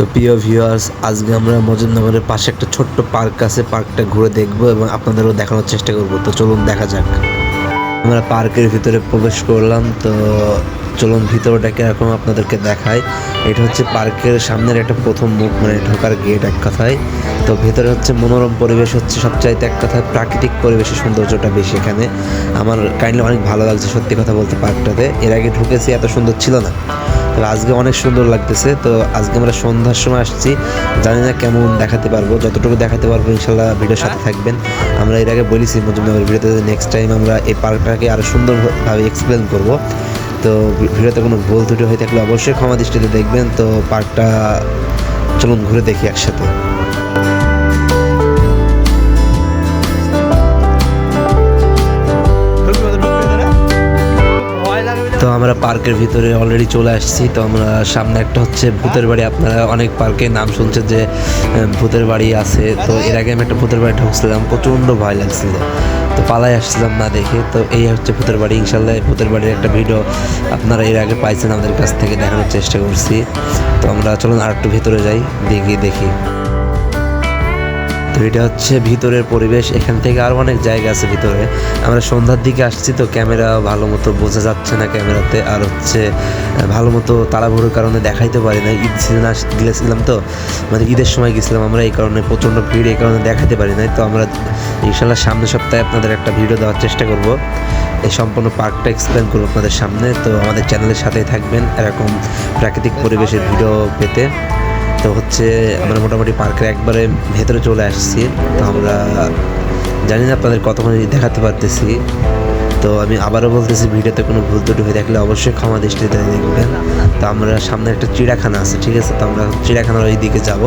তো প্রিয় ভিউয়ার্স আজকে আমরা মজুমনগরের পাশে একটা ছোট্ট পার্ক আছে, পার্কটা ঘুরে দেখব এবং আপনাদেরও দেখানোর চেষ্টা করব। তো চলুন দেখা যাক। আমরা পার্কের ভিতরে প্রবেশ করলাম, তো চলুন ভিতরটা কীরকম আপনাদেরকে দেখাই। এটা হচ্ছে পার্কের সামনের একটা প্রথম মুখ মানে ঢোকার গেট এক কথায়। তো ভেতরে হচ্ছে মনোরম পরিবেশ হচ্ছে, সবচাইতে এক কথায় প্রাকৃতিক পরিবেশের সৌন্দর্যটা বেশি এখানে। আমার কাইন্ডলি অনেক ভালো লাগছে সত্যি কথা বলতে পার্কটাতে। এর আগে ঢুকেছি, এত সুন্দর ছিল না। তো আজকে অনেক সুন্দর লাগতেছে। তো আজকে আমরা সন্ধ্যার সময় আসছি। জানি না কেমন দেখাতে পারব। যতটুকু দেখাতে পারব ইনশাল্লাহ ভিডিওর সাথে থাকবেন। আমরা এর আগে বলেছি মজুমদার ভিডিওতে নেক্সট টাইম আমরা এই পার্কটাকে আরও সুন্দরভাবে এক্সপ্লেন করব। তো ভিডিওতে কোনো ভুল ত্রুটি হয়ে থাকলে অবশ্যই ক্ষমা দৃষ্টিতে দেখবেন। তো পার্কটা চলুন ঘুরে দেখি একসাথে। পার্কের ভিতরে অলরেডি চলে আসছি। তো আমরা সামনে একটা হচ্ছে ভূতের বাড়ি। আপনারা অনেক পার্কে নাম শুনছেন যে ভূতের বাড়ি আছে। তো এর আগে আমি একটা ভূতের বাড়ি ঢুকছিলাম, প্রচণ্ড ভয় লাগছিল। তো পালাই আসছিলাম না দেখে। তো এই হচ্ছে ভূতের বাড়ি। ইনশাল্লাহ ভূতের বাড়ির একটা ভিডিও আপনারা এর আগে পাইছেন আমাদের কাছ থেকে দেখানোর চেষ্টা করছি। তো আমরা চলুন আর একটু ভিতরে যাই, দেখি দেখি। তো এটা হচ্ছে ভিতরের পরিবেশ, এখান থেকে আরও অনেক জায়গা আছে ভিতরে। আমরা সন্ধ্যার দিকে আসছি তো ক্যামেরা ভালো মতো বোঝা যাচ্ছে না ক্যামেরাতে, আর হচ্ছে ভালো মতো তাড়াহুড়োর কারণে দেখাইতে পারি না। ঈদ সিজন আস, গেছিলাম তো মানে ঈদের সময় গেছিলাম আমরা, এই কারণে প্রচণ্ড ভিড়, এই কারণে দেখাতে পারি নাই। তো আমরা ইনশাল্লাহ সামনের সপ্তাহে আপনাদের একটা ভিডিও দেওয়ার চেষ্টা করব। এই সম্পূর্ণ পার্কটা এক্সপ্লেন করব আপনাদের সামনে। তো আমাদের চ্যানেলের সাথেই থাকবেন এরকম প্রাকৃতিক পরিবেশের ভিডিও পেতে। তো হচ্ছে আমরা মোটামুটি পার্কের একবারে ভেতরে চলে আসছি। তো আমরা জানি না আপনাদের কতক্ষণ দেখাতে পারতেছি। তো আমি আবারও বলতেছি, ভিডিওতে কোনো ভুল ত্রুটি হয়ে থাকলে অবশ্যই ক্ষমা দৃষ্টিতে দেখবেন। তো আমরা সামনে একটা চিড়িয়াখানা আছে, ঠিক আছে? তো আমরা চিড়িয়াখানার ওই দিকে যাব।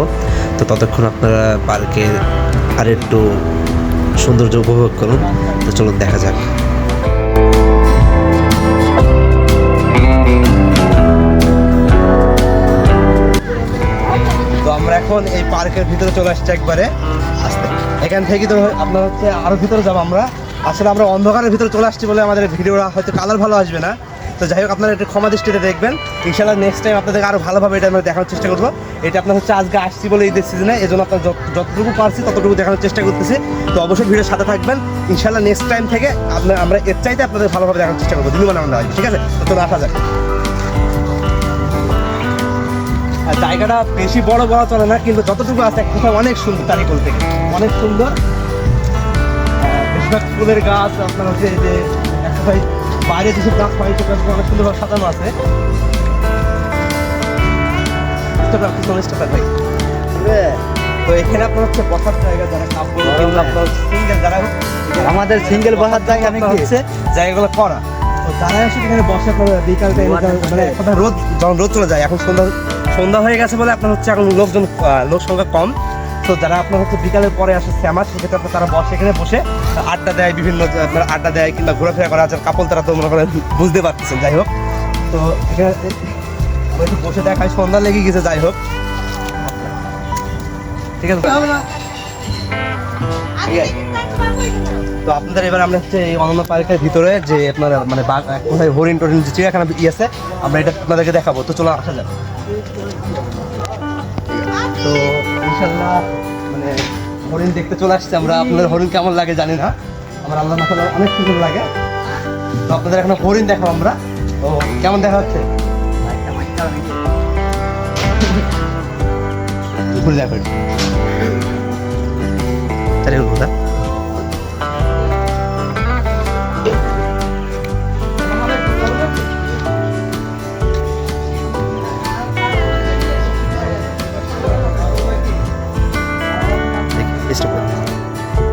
তো ততক্ষণ আপনারা পার্কের আর একটু সৌন্দর্য উপভোগ করুন। তো চলুন, দেখা যাক। আমরা এখন এই পার্কের ভিতরে চলে আসছি একবারে আসতে। এখান থেকে তো আপনার হচ্ছে আরও ভিতরে যাব আমরা। আসলে আমরা অন্ধকারের ভিতরে চলে আসছি বলে আমাদের ভিডিওটা হয়তো কালার ভালো আসবে না। তো যাই হোক, আপনারা একটু ক্ষমা দৃষ্টিতে দেখবেন। ইনশাল্লাহ নেক্সট টাইম আপনাদের আরও ভালোভাবে এটা আমরা দেখানোর চেষ্টা করব। এটা আপনার হচ্ছে আজকে আসছি বলে ঈদের সিজনে এই জন্য আপনার যত- যতটুকু পারছি ততটুকু দেখানোর চেষ্টা করতেছি। তো অবশ্যই ভিডিওর সাথে থাকবেন। ইনশাল্লাহ নেক্সট টাইম থেকে আপনার আমরা এর চাইতে আপনাদের ভালোভাবে দেখানোর চেষ্টা করব। দিনমান আমরা ঠিক আছে? তো আসা যাক। জায়গাটা বেশি বড় বলা চলে না কিন্তু যতটুকু আছে এক কোথাও অনেক সুন্দর চারিকোল থেকে। অনেক সুন্দর। বেশিরভাগ ফুলের গাছ আপনার হচ্ছে যে এক কথায় বাইরে যেসব গাছ হয় সেগুলো অনেক সুন্দরভাবে সাজানো আছে। তো এখানে আপনার হচ্ছে বসার জায়গা যারা কাপড় সিঙ্গেল যারা আমাদের সিঙ্গেল বসার জায়গা হচ্ছে জায়গাগুলো করা। তো যারা এখানে আপনার বিকাল মানে এক রোদ যখন রোদ চলে যায় এখন সন্ধ্যা সন্ধ্যা হয়ে গেছে বলে আপনার হচ্ছে এখন লোকজন লোক সংখ্যা কম। তো যারা আপনার হচ্ছে বিকালের পরে আসে শ্যামার সেক্ষেত্রে আপনার তারা বসে এখানে বসে আড্ডা দেয় বিভিন্ন আড্ডা দেয় কিংবা ঘোরাফেরা করা আছে কাপল তারা তো মনে করেন বুঝতে পারতেছেন যাই হোক। তো এখানে বসে দেখায় সন্ধ্যা লেগে গেছে যাই হোক। ঠিক আছে। ঠিক আছে। তো আপনাদের এবার আমরা হচ্ছে এই অনন্য পার্কের ভিতরে যে আপনার মানে কোথায় হরিণ টরিণ যে চিড়িয়াখানা ই আছে, আমরা এটা আপনাদেরকে দেখাবো। তো চলো আসা যাক। তো ইনশাল্লাহ মানে হরিণ দেখতে চলে আসছে আমরা। আপনাদের হরিণ কেমন লাগে জানি না। আমার আল্লাহ মাসাল অনেক সুন্দর লাগে। তো আপনাদের এখন হরিণ দেখাবো আমরা। তো কেমন দেখা হচ্ছে? দেখো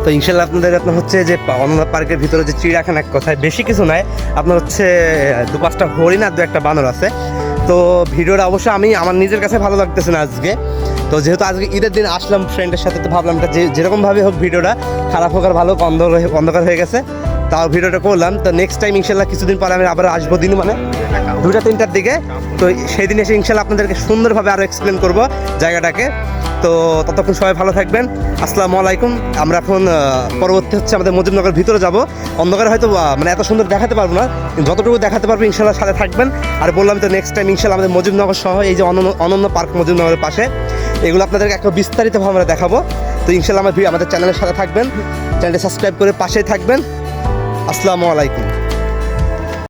তো ইনশাল্লাহ আপনাদের আপনার হচ্ছে যে অনন্ত পার্কের ভিতরে যে চিড়িয়াখানা এক কথায় বেশি কিছু নাই। আপনার হচ্ছে দু পাঁচটা হরিণ আর দু একটা বানর আছে। তো ভিডিওটা অবশ্যই আমি, আমার নিজের কাছে ভালো লাগতেছে না আজকে। তো যেহেতু আজকে ঈদের দিন আসলাম ফ্রেন্ডের সাথে, তো ভাবলাম যে যেরকমভাবে হোক ভিডিওটা, খারাপ হোক আর ভালো অন্ধকার অন্ধকার হয়ে গেছে। তাও ভিডিওটা করলাম। তো নেক্সট টাইম ইনশাল্লাহ কিছুদিন পরে আমি আবার আসব দিন মানে। দুটা তিনটার দিকে। তো সেই দিন এসে ইনশাল্লাহ আপনাদেরকে সুন্দরভাবে আরও এক্সপ্লেন করব জায়গাটাকে। তো ততক্ষণ সবাই ভালো থাকবেন। আসসালামু আলাইকুম। আমরা এখন পরবর্তী হচ্ছে আমাদের মজিবনগর ভিতরে যাব। অন্ধকারে হয়তো মানে এত সুন্দর দেখাতে পারব না। যতটুকু দেখাতে পারব ইনশাল্লাহ সাথে থাকবেন। আর বললাম তো নেক্সট টাইম ইনশাল্লাহ আমাদের মজিবনগর সহ এই যে অনন্য অনন্য পার্ক মজিবনগরের পাশে, এগুলো আপনাদেরকে একটা বিস্তারিতভাবে আমরা দেখাবো। তো ইনশাল্লাহ আমার আমাদের চ্যানেলের সাথে থাকবেন। চ্যানেলটি সাবস্ক্রাইব করে পাশেই থাকবেন। আসসালামু আলাইকুম।